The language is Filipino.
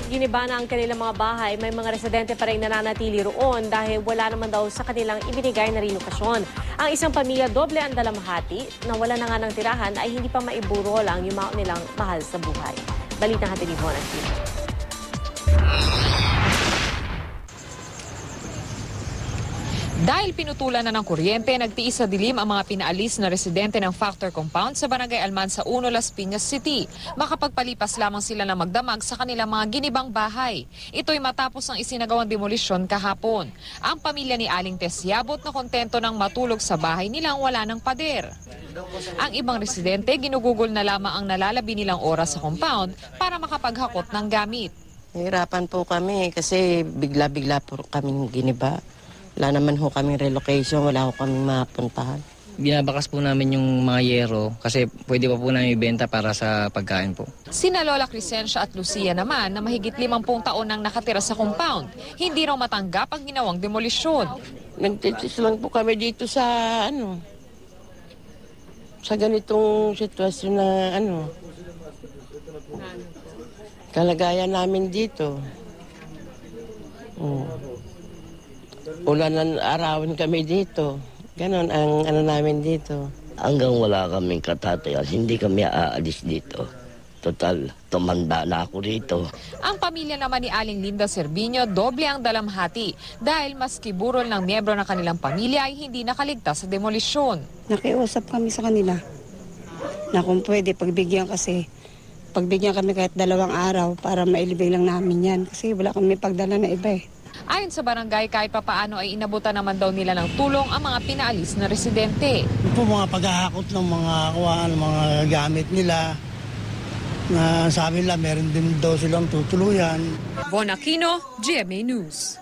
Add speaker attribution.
Speaker 1: Kahit giniba na ang kanilang mga bahay, may mga residente pa rin nananatili roon dahil wala naman daw sa kanilang ibinigay na relokasyon. Ang isang pamilya doble ang dalamhati na wala na nga ng tirahan ay hindi pa maiburol ang yumao nilang mahal sa buhay. Balita natin ni Von
Speaker 2: Dahil pinutulan na ng kuryente, nagtiis sa dilim ang mga pinaalis na residente ng Factor Compound sa Barangay Almansa 1, Las Piñas City. Makapagpalipas lamang sila ng magdamag sa kanilang mga ginibang bahay. Ito'y matapos ang isinagawang demolisyon kahapon. Ang pamilya ni Aling Tesyabot na kontento ng matulog sa bahay nilang wala ng pader. Ang ibang residente, ginugugol na lamang ang nalalabi nilang oras sa compound para makapaghakot ng gamit.
Speaker 3: Nahirapan po kami kasi bigla-bigla po kami giniba. Wala naman ho kaming relocation, wala ho kaming mapuntahan.
Speaker 4: Binabakas po namin yung mga yero kasi pwede pa po namin ibenta para sa pagkain po.
Speaker 2: Sina Lola Crescencia at Lucia naman na mahigit 50 taon nang nakatira sa compound. Hindi raw matanggap ang ginawang demolisyon.
Speaker 3: Nagtitis lang po kami dito sa ano, sa ganitong sitwasyon na ano, kalagayan namin dito. Ulan ng arawin kami dito. Ganon ang ano namin dito.
Speaker 5: hanggang wala kaming katatayan, hindi kami aalis dito. Total, tumanda na ako rito.
Speaker 2: Ang pamilya naman ni Aling Linda Servinio doble ang dalamhati dahil maski burol ng miyembro ng kanilang pamilya ay hindi nakaligtas sa demolisyon.
Speaker 6: Nakiusap kami sa kanila na kung pwede pagbigyan kasi pagbigyan kami kahit dalawang araw para mailibing lang namin yan kasi wala kami pagdala na iba eh.
Speaker 2: Ayon sa barangay, kahit papaano ay inabutan naman daw nila ng tulong ang mga pinaalis na residente.
Speaker 7: Yung po mga paghahakot ng mga kuwaan, mga gamit nila na sabi nila meron din daw silang tutuluyan.
Speaker 2: Bon Aquino, GMA News.